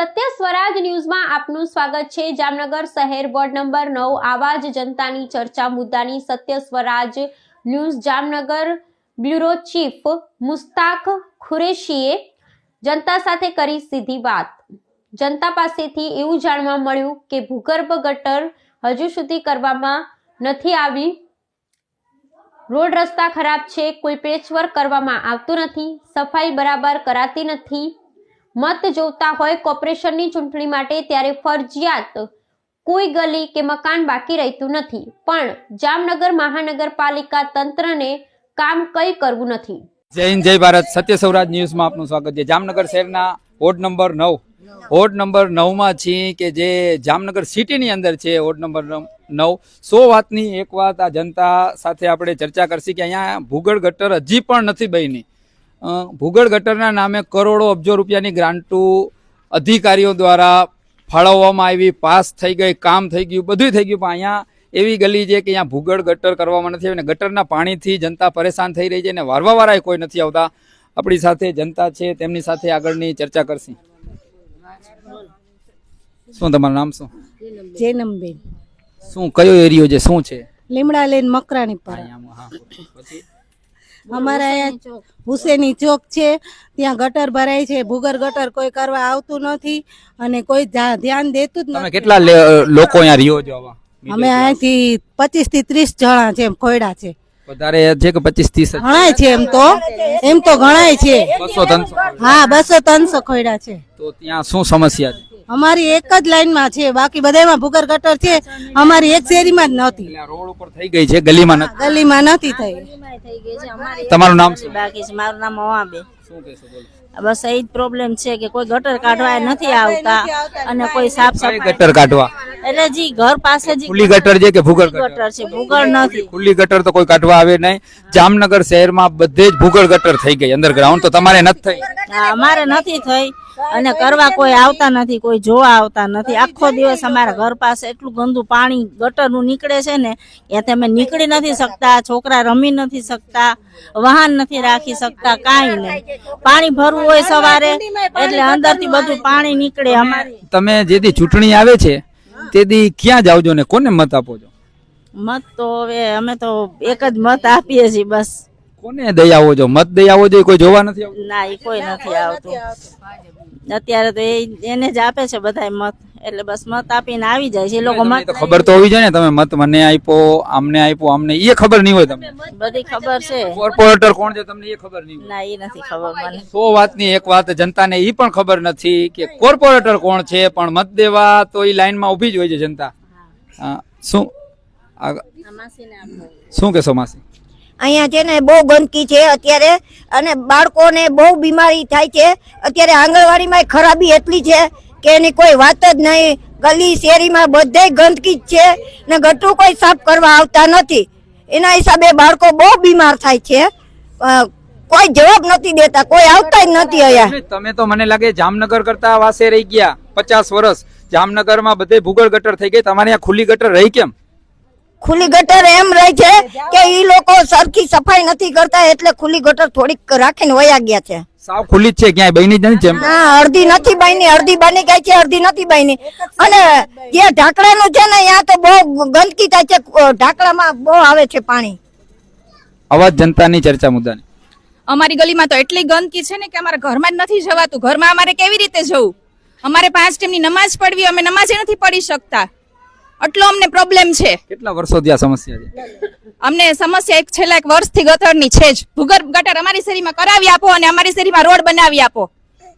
સત્ય સ્વરાજ ન્યૂઝમાં આપનું સ્વાગત છે. જામનગર શહેર વોર્ડ નંબર નવ આવા જ જનતાની ચર્ચા મુદ્દાની Satya Swaraj news. Jamnagar bureau chief Mustak ખુરેશીએ જનતા સાથે કરી સીધી વાત. જનતા પાસેથી એવું જાણવા મળ્યું કે ભૂગર્ભ ગટર હજુ સુધી કરવામાં નથી આવી. રોડ રસ્તા ખરાબ છે, કોઈ પેચવર્ક કરવામાં આવતું નથી, સફાઈ બરાબર કરાતી નથી. મત જોતા હોય કોર્પોરેશનની ચૂંટણી માટે ત્યારે ફરજિયાત કોઈ ગલી કે મકાન બાકી રહેતું નથી. પણ જામનગર મહાનગરપાલિકા તંત્રને કામ કઈ કરવું નથી. જય હિન્દ, જય ભારત. સત્ય સૌરાજ ન્યૂઝમાં આપનું સ્વાગત છે. જામનગર શહેરના વોર્ડ નંબર નવ. વોર્ડ નંબર નવમાં છીએ કે જે જામનગર સિટીની અંદર છે વોર્ડ નંબર નવ- સો વાતની એક વાત આ જનતા સાથે આપણે ચર્ચા કરશી કે અહીંયા ભૂગળ ગટર હજી પણ નથી બની. ભૂગર્ભ ગટરના નામે કરોડો અબજો રૂપિયાની ગ્રાન્ટો અધિકારીઓ દ્વારા ફાળવવામાં આવી પાસ થઈ ગઈ કામ થઈ ગયું બધું થઈ ગયું. પણ અહીંયા એવી ગલી છે કે અહીંયા ભૂગળ ગટર કરવામાં નથી આવી અને ગટરના પાણીથી જનતા પરેશાન થઈ રહી છે અને વારવા કોઈ નથી આવતા. આપણી સાથે જનતા છે તેમની સાથે આગળની ચર્ચા કરશે. શું તમારું નામ શું? જૈનમબેન શું કયો એરિયો છે? શું છે? લીમડા લેન મકરાણી પર અમારા હુસેની ચોક છે. ત્યાં ગટર ભરાય છે. ભૂગર ગટર કોઈ કરવા આવતું નથી અને કોઈ ધ્યાન દેતું જ નથી. કેટલા લોકો અહીંયા રહ્યો છો અમે અહીંથી પચીસથી ત્રીસ જણા છે એમ ખોયડા છે. વધારે છે કે પચીસ ત્રીસ ઘણાય છે એમ તો. એમ તો ઘણાય છે. બસો ત્રણસો. હા બસો ત્રણસો ખોયડા છે. તો ત્યાં શું સમસ્યા છે? અમારી એક જ લાઈનમાં છે બાકી બધામાં ભૂગર ગટર છે અમારી એક શેરીમાં જ નહોતી. રોડ ઉપર થઈ ગઈ છે ગલીમાં નથી ગલીમાં નથી થઈ. તમારું નામ શું? બાકી છે મારું નામ હવાબેન બે બસ એ જ પ્રોબ્લેમ છે કે કોઈ ગટર કાઢવા નથી આવતા અને કોઈ સાફ સફાઈ ગટર કાઢવા? એટલે જી ઘર પાસે જી ખુલ્લી ગટર છે કે ભૂગળ ગટર? ગટર છે ભૂગળ નથી. ખુલ્લી ગટર તો કોઈ કાઢવા આવે નહીં. જામનગર શહેરમાં બધે જ ભૂગળ ગટર થઈ ગઈ અંડરગ્રાઉન્ડ તો તમારે નથી થઈ. અમારે નથી થઈ. અને કરવા કોઈ આવતા નથી કોઈ જોવા આવતા નથી. આખો દિવસ અમારા ઘર પાસે એટલું ગંદુ પાણી ગટરનું નીકળે છે ને ત્યાંથી અમે નીકળી નથી શકતા છોકરા રમી નથી શકતા વાહન નથી રાખી શકતા કાંઈ નહીં પાણી ભરવું હોય સવારે એટલે અંદરથી બધું પાણી નીકળે અમારી. તમે જેથી ચૂંટણી આવે છે તેથી ક્યાં જાવ છો ને કોને મત આપો છો? મત તો હવે અમે તો એક જ મત આપીએ છીએ બસ. કોને દઈ આવો છો? મત દઈ આવો જોઈએ કોઈ જોવા નથી આવતું? ના એ કોઈ નથી આવતું. અત્યારે તો એ એને જ આપે છે બધાય મત. એટલે બસ મત આપીને આવી જાય છે. એ લોકો મત તો ખબર તો હોવી જોઈએ ને તમે મત મને આપ્યો આમને આપ્યો આમને એ ખબર નહીં હોય તમને. બધી ખબર છે. કોર્પોરેટર કોણ છે તમને એ ખબર નહીં ના એ નથી ખબર મને. સો વાતની એક વાત જનતાને એ પણ ખબર નથી કે કોર્પોરેટર કોણ છે પણ મત દેવા તો એ લાઈનમાં ઊભી જ હોય છે જનતા. હા, શું? શું કહેશો માસી? અહીંયા છે ને બહુ ગંદકી છે અત્યારે, અને બાળકોને બહુ બીમારી થાય છે. અત્યારે આંગણવાડીમાં ખરાબી એટલી છે કે એની કોઈ વાત જ નહીં. ગલી, શેરીમાં બધે ગંદકી જ છે ને ગટરું કોઈ સાફ કરવા આવતા નથી. એના હિસાબે બાળકો બહુ બીમાર થાય છે. કોઈ જવાબ નથી દેતા, કોઈ આવતા જ નથી અહીંયા. તમે તો મને લાગે જામનગર કરતા વાસે રહી ગયા પચાસ વર્ષ. જામનગરમાં બધે ભૂગળ ગટર થઈ ગઈ, તમારે અહીંયા ખુલ્લી ગટર રહી કેમ? ખુલ્લી ગટર એમ રહે છે કે ઈ લોકો સરખી સફાઈ નથી કરતા એટલે ખુલ્લી ગટર થોડીક રાખીને વયા ગયા છે. સાવ ખુલ્લી છે ક્યાંય બની જ નથી જેમ. ના અડધી નથી બની અડધી બની ગઈ છે અડધી નથી બની અને જે ઢાંકણાનું છે ને ત્યાં તો બહુ ગંદકી થાય છે ઢાંકણામાં બહુ આવે છે પાણી. અવાજ જનતાની ચર્ચા મુદ્દાની. અમારી ગલીમાં તો એટલી ગંદકી છે ને કે અમારા ઘરમાં જ નથી જવાતું. ઘરમાં અમારે કેવી રીતે જવું? અમારે પાંચ ટાઈમની નમાઝ પડવી અમે નમાઝે નથી પડી શકતા. આટલો અમને પ્રોબ્લેમ છે. કેટલા વર્ષોથી આ સમસ્યા છે? અમને સમસ્યા એક છેલ્લા એક વર્ષથી ગટરની છે જ. ભૂગર્ભ ગટર અમારી શેરીમાં કરાવી આપો અને અમારી શેરીમાં રોડ બનાવી આપો.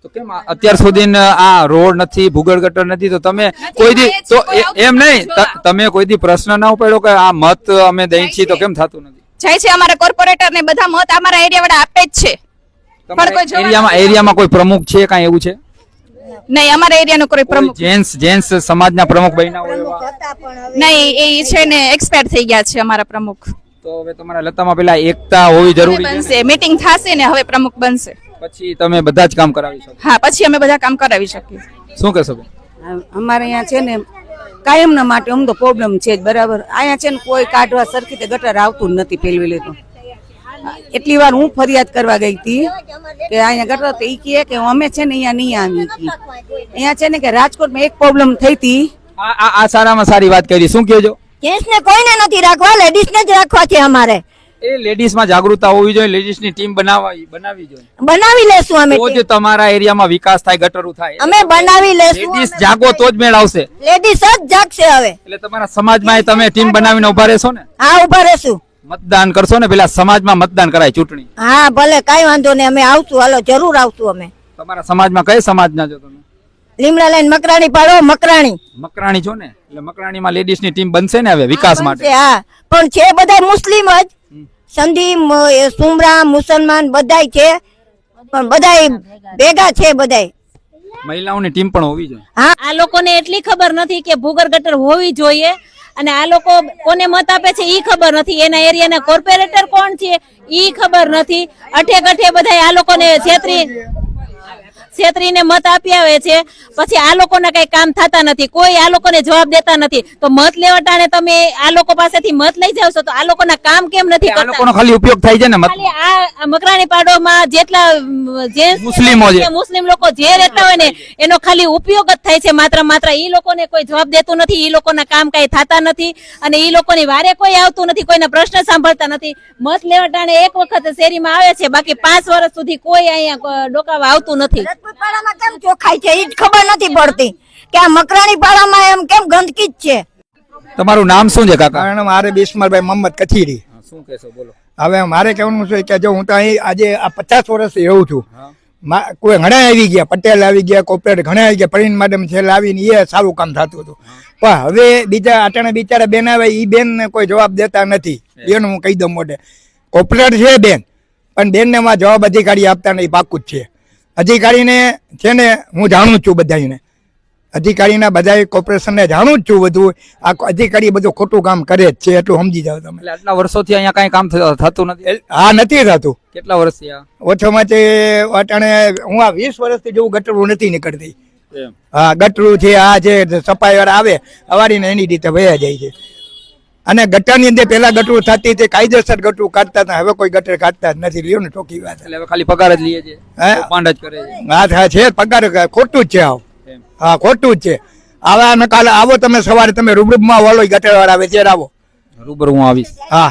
તો કેમ અત્યાર સુધી આ રોડ નથી ભૂગર્ભ ગટર નથી તો તમે કોઈ દી તો એમ નહીં તમે કોઈ દી પ્રશ્ન ના ઉપાડ્યો કે આ મત અમે દઈ છીએ તો કેમ થતું નથી? જાય છે અમારા કોર્પોરેટર ને બધા મત અમારા એરિયા વાળા આપે જ છે. પણ કોઈ એરિયામાં એરિયામાં કોઈ પ્રમુખ છે કાંઈ એવું છે? નહીં અમારા એરિયાનો કોઈ પ્રમુખ. જેન્ટ્સ જેન્ટ્સ સમાજના પ્રમુખ બન્યા હોય એવા? નહીં એ છે ને એક્સપાયર થઈ ગયા છે અમારા પ્રમુખ. તો હવે તમારા લતામાં પેલા એકતા હોવી જરૂરી છે બનશે મીટિંગ થશે ને હવે પ્રમુખ બનશે. પછી તમે બધા જ કામ કરાવી શકો? હા પછી અમે બધા કામ કરાવી શકીએ. શું કહેશો? અમારે અહીંયા છે ને કાયમના માટે અમ તો પ્રોબ્લેમ છે જ બરાબર. અહીંયા છે ને કોઈ કાઢવા સરખી રીતે ગટર આવતું જ નથી પેલવી તો એટલી વાર હું ફરિયાદ કરવા ગઈ હતી કે અહીંયા ગટર તો એ કહે કે અમે છે ને અહીંયા નહીં આવી હતી. અહીંયા છે ને કે રાજકોટમાં એક પ્રોબ્લેમ થઈ હતી. આ આ- આ સારામાં સારી વાત કરી. શું કહેજો? જેન્ટ્સને કોઈને નથી રાખવા લેડીઝને જ રાખવા છે અમારે. એ લેડીઝમાં જાગૃતતા હોવી જોઈએ લેડીઝની ટીમ બનાવવી બનાવવી જોઈએ. બનાવી લેશું અમે તો જ તમારા એરિયામાં વિકાસ થાય ગટરું થાય. અમે બનાવી લેશું લેડીઝ જાગો તો જ મેળ આવશે લેડીઝ જ જાગશે હવે. એટલે તમારા સમાજમાં તમે ટીમ બનાવીને ઊભા રહેશો ને? હા ઊભા રહેશું. મતદાન કરશો ને પેલા સમાજમાં મતદાન કરાય ચૂંટણી. હા ભલે કઈ વાંધો નહીં અમે આવશું. હાલો જરૂર આવશું અમે. તમારા સમાજમાં કઈ સમાજના છો તમે? લીમડા લાઈન મકરાણી પાડો મકરાણી. મકરાણી છો ને? એટલે મકરાણીમાં લેડીઝની ટીમ બનશે ને હવે વિકાસ માટે? હા. પણ છે બધા મુસ્લિમ જ. સંધી સુમરા મુસલમાન બધાય છે. પણ બધાય ભેગા છે બધાય. મહિલાઓની ટીમ પણ હોવી જોઈએ. હા. આ લોકોને એટલી ખબર નથી કે ભૂગર ગટર હોવી જોઈએ. અને આ લોકો કોને મત આપે છે ઈ ખબર નથી. એના એરિયાના કોર્પોરેટર કોણ છે ઈ ખબર નથી. અઠે કઠે બધા આ લોકોને છેતરી છેતરીને મત આપી આવે છે પછી આ લોકોના કઈ કામ થતા નથી કોઈ આ લોકોને જવાબ દેતા નથી. તો મત લેવા ટાણે તમે આ લોકો પાસેથી મત લઈ જાવ છો તો આ લોકોના કામ કેમ નથી આ લોકોનો ખાલી ઉપયોગ થાય છે ને ખાલી આ મકરાણી પાડોમાં જેટલા જે મુસ્લિમો છે. મુસ્લિમ લોકો જે રહેતા હોય ને એનો ખાલી ઉપયોગ જ થાય છે માત્ર માત્ર. ઈ લોકોને કોઈ જવાબ દેતું નથી ઈ લોકોના કામ કઈ થતા નથી અને ઈ લોકોની વારે કોઈ આવતું નથી કોઈના પ્રશ્ન સાંભળતા નથી. મત લેવા ટાણે એક વખત શેરીમાં આવે છે બાકી પાંચ વર્ષ સુધી કોઈ અહીંયા ડોકાવા આવતું નથી. રાજપૂતપાડામાં કેમ ચોખાઈ છે? એ જ ખબર નથી પડતી કે આ મકરાણી પાડામાં એમ કેમ ગંદકી જ છે? તમારું નામ શું છે કાકા? કારણ મારે બિસ્મરભાઈ મોહમ્મદ કથીરી. શું કહેશો બોલો. હવે મારે કહેવાનું છે કે જો હું તો અહીં આજે આ પચાસ વર્ષથી રહું છું. કોઈ ઘણા આવી ગયા પટેલ આવી ગયા કોપરેટ ઘણા આવી ગયા પરિણ મેડમ છે લાવીને એ સારું કામ થતું હતું. પણ હવે બીજા અટાણે બિચારા બેન આવે એ બેનને કોઈ જવાબ દેતા નથી. એનું હું કહી દઉં મોટે કોપરેટ છે બેન પણ બેનને માં જવાબ અધિકારી આપતા નહીં પાકું જ છે. અધિકારીને છે ને હું જાણું છું બધાને અધિકારીના બધા કોર્પોરેશનને જાણું જ છું બધું. આ અધિકારી બધું ખોટું કામ કરે જ છે એટલું સમજી જાવ તમે. આટલા વર્ષોથી અહીંયા કાંઈ કામ થતું નથી? હા નથી થતું. કેટલા વર્ષથી ઓછામાં તે અટાણે હું આ વીસ વર્ષથી જેવું ગટરું નથી નીકળતી. હા ગટરું છે આ જે સફાઈ વાળા આવે અવારીને એની રીતે વયા જાય છે. અને ગટરની અંદર પેલા ગટરું થતી હતી કાયદેસર ગટરું કાઢતા હતા. હવે કોઈ ગટર કાઢતા જ નથી. લ્યો ને ટોકી વાત. એટલે હવે ખાલી પગાર જ લઈએ છે. હે? પાંડ જ કરે છે. હા હા છે. પગાર ખોટું જ છે આવ. હા ખોટું જ છે. આવા અને કાલે આવો તમે સવારે તમે રૂબરૂમાં વાળો ગટર વાળા આવે ત્યારે આવો રૂબરૂ હું આવીશ. હા.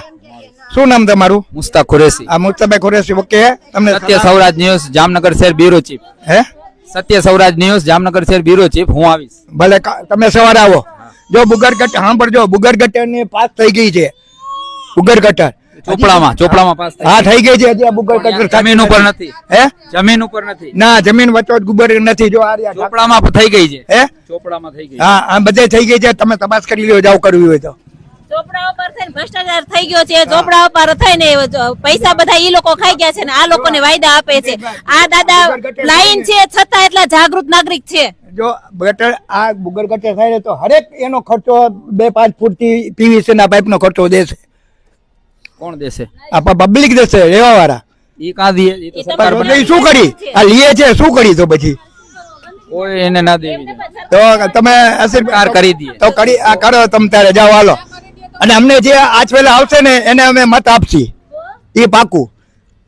શું નામ તમારું? મુસ્તાક કુરેશી આ મુસ્તભાઈ ખુરેશી ઓકે. તમને સત્ય સૌરાજ ન્યૂઝ જામનગર શહેર બ્યુરો ચીફ. હે? સત્ય સૌરાજ ન્યૂઝ જામનગર શહેર બ્યુરો ચીફ હું આવીશ. ભલે તમે સવારે આવો. જો બુગર ગટર સાંભળજો બુગર ગટરની પાસ થઈ ગઈ છે. બુગર ગટર. ચોપડામાં ચોપડામાં પાસ હા થઈ ગઈ છે હજી આ બુગર ગટર જમીન ઉપર નથી. હે? જમીન ઉપર નથી. ના જમીન વચ્ચો ગુબર નથી જો આ ચોપડામાં થઈ ગઈ છે. હે? ચોપડામાં થઈ ગઈ હા આ બધે થઈ ગઈ છે તમે તપાસ કરી લ્યો જાવ કરવી હોય તો. ચોપડા ઉપર થઈને ભ્રષ્ટાચાર થઈ ગયો છે ચોપડા ઉપર થઈને પૈસા બધા ઈ લોકો ખાઈ ગયા છે ને આ લોકોને વાયદા આપે છે. આ દાદા લાઈન છે છતાં એટલા જાગૃત નાગરિક છે. જો ગટર આ બુગર ગટર થાય તો હરેક એનો ખર્ચો બે પાંચ ફૂટ પીવીસી ના પાઇપ નો ખર્ચો દેશે. કોણ દેશે? આ પબ્લિક દેશે રેવા વાળા ઈ કાં દે? શું કરી? આ લીએ છે શું કરી તો પછી? કોઈ એને ના દેવી તો તમે અસીર કરી દે. તો કરી આ કરો તમ ત્યારે જાઓ હાલો. અને અમને જે આજ પેલા આવશે ને એને અમે મત આપશી. એ પાકું.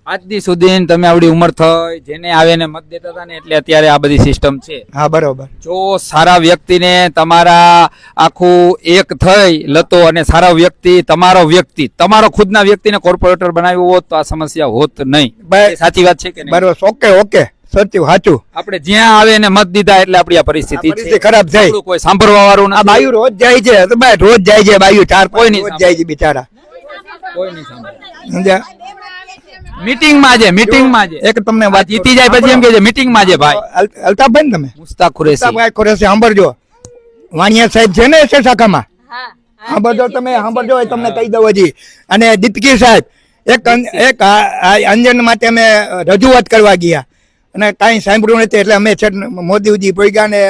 આજ દી સુધી તમે આવડી ઉંમર થઈ જેને આવે ને મત દેતા હતા ને એટલે અત્યારે આ બધી સિસ્ટમ છે. હા બરોબર. જો સારા વ્યક્તિને તમારા આખું એક થઈ લતો અને સારા વ્યક્તિ તમારો વ્યક્તિ તમારો ખુદના વ્યક્તિને કોર્પોરેટર બનાવ્યો હોત તો આ સમસ્યા હોત નહીં. સાચી વાત છે કે બરોબર. Okay okay. સત્યું સાચું. આપણે જ્યાં આવે એને મત દીધા એટલે આપણી આ પરિસ્થિતિ છે. ખરાબ થાય કોઈ સાંભળવા વાળું આ બાયુ રોજ જાય છે. તો ભાઈ રોજ જાય છે બાયુ. ચાર કોઈ નહીં રોજ જાય છે બિચારા. કોઈ નહીં સાંભળે. સમજ્યા? મીટિંગમાં છે મીટિંગમાં છે. એક તમને વાત જીતી જાય પછી એમ કે છે મીટિંગમાં છે ભાઈ. અલ- અલ્તાફભાઈ ને તમે? મુસ્તાક ખુરેશી. ભાઈ ખુરેશી સાંભળજો. વાણિયા સાહેબ છે ને એસે શાખામાં? સાંભળજો તમે સાંભળજો એ તમને કહી દઉં હજી. અને દીપકી સાહેબ એક એક અંજન માટે અમે રજૂઆત કરવા ગયા. અને કાંઈ સાંભળ્યું નથી એટલે અમે છે મોદીજી પોઈગા ને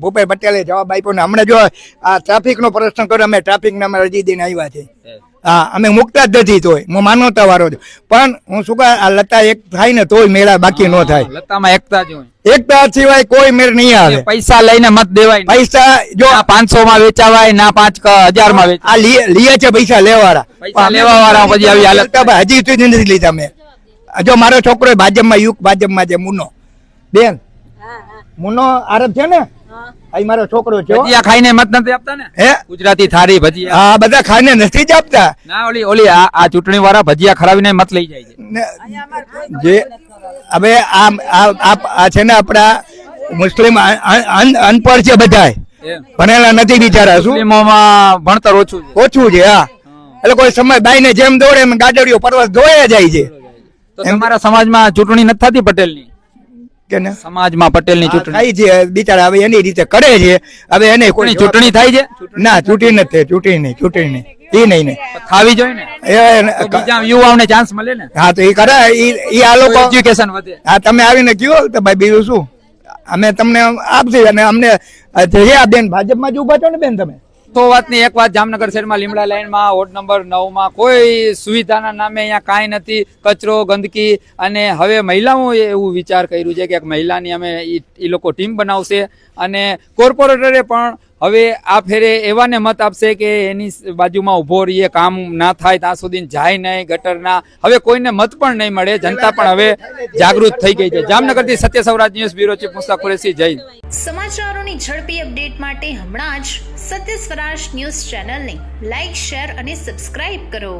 ભૂપેશ પટેલે જવાબ આપ્યો ને હમણાં જો આ ટ્રાફિકનો પ્રશ્ન કર્યો અમે ટ્રાફિકના અમે અરજી દઈને આવ્યા છે હા અમે મુકતા જ નથી તોય. હું માનવતા વાળો છું. પણ હું શું કહે આ લતા એક થાય ને તોય મેળા બાકી ન થાય. લતામાં એકતા જ હોય. એકતા સિવાય કોઈ મેળ નહીં આવે. પૈસા લઈને મત દેવાય પૈસા જો આ પાંચસો માં વેચાવાય ના પાંચ હજારમાં આ લીએ છે પૈસા લેવાવાળા. પૈસા લેવાવાળા પછી આવી હાલત. હજી સુધી નથી લીધા મેં. જો મારો છોકરો ભાજપમાં યુગ ભાજપમાં છે મુનો. બેન મુનો આરબ છે ને? અહીં મારો છોકરો છે ભજીયા ખાઈને મત નથી આપતા ને? હે? ગુજરાતી થાળી ભજીયા. હા બધા ખાઈને નથી જ આપતા. ના ઓલી ઓલી આ આ ચૂંટણી વાળા ભજીયા ખરાવીને મત લઈ જાય છે. જે હવે આ આ આ- આ છે ને આપડા મુસ્લિમ અન- અન- અનપઢ છે બધા ભણેલા નથી બિચારા શું? ભણતર ઓછું ઓછું છે હા. એટલે કોઈ સમય બાઈને જેમ દોડે એમ ગાડડીઓ પર્વત ધોયા જાય છે. તો તમારા સમાજમાં ચૂંટણી નથી થતી પટેલની? કે ને? સમાજમાં પટેલની ચૂંટણી. થાય છે બિચારા હવે એની રીતે કરે છે. હવે એને કોઈ ચૂંટણી થાય છે? ના ચૂંટણી નથી ચૂંટણી નહીં ચૂંટણી નહીં. એ નહીં ને થાવી જોઈએ ને? એ યુવાઓને ચાન્સ મળે ને? હા તો એ કરે એ આ લોકો એજ્યુકેશન વધે. હા તમે આવીને કયો તો ભાઈ બીજું શું? અમે તમને આપશે અને અમને જે આ બેન ભાજપમાં જ ઊભા છો ને બેન તમે? તો વાતની એક વાત જામનગર શહેરમાં લીમડા લાઇનમાં વોર્ડ નંબર નવમાં કોઈ સુવિધાના નામે અહીંયા કાંઈ નથી. કચરો, ગંદકી અને હવે મહિલાઓ એવું વિચાર કર્યું છે કે એક મહિલાની અમે એ લોકો ટીમ બનાવશે અને કોર્પોરેટરે પણ હવે આ ફેરે એવાને મત આપશે કે એની બાજુમાં ઊભો રહીએ, કામ ના થાય, ત્યાં સુધી જાય નહીં ગટરના હવે કોઈને મત પણ નહીં મળે, જનતા પણ હવે જાગૃત થઈ ગઈ છે. જામનગરથી Satya Swaraj news bureau chief Musta Kureshi, જય સમાચારોની ઝડપી અપડેટ માટે હમણાં જ સત્ય સ્વરાજ ન્યૂઝ ચેનલને લાઇક શેર અને સબસ્ક્રાઇબ કરો.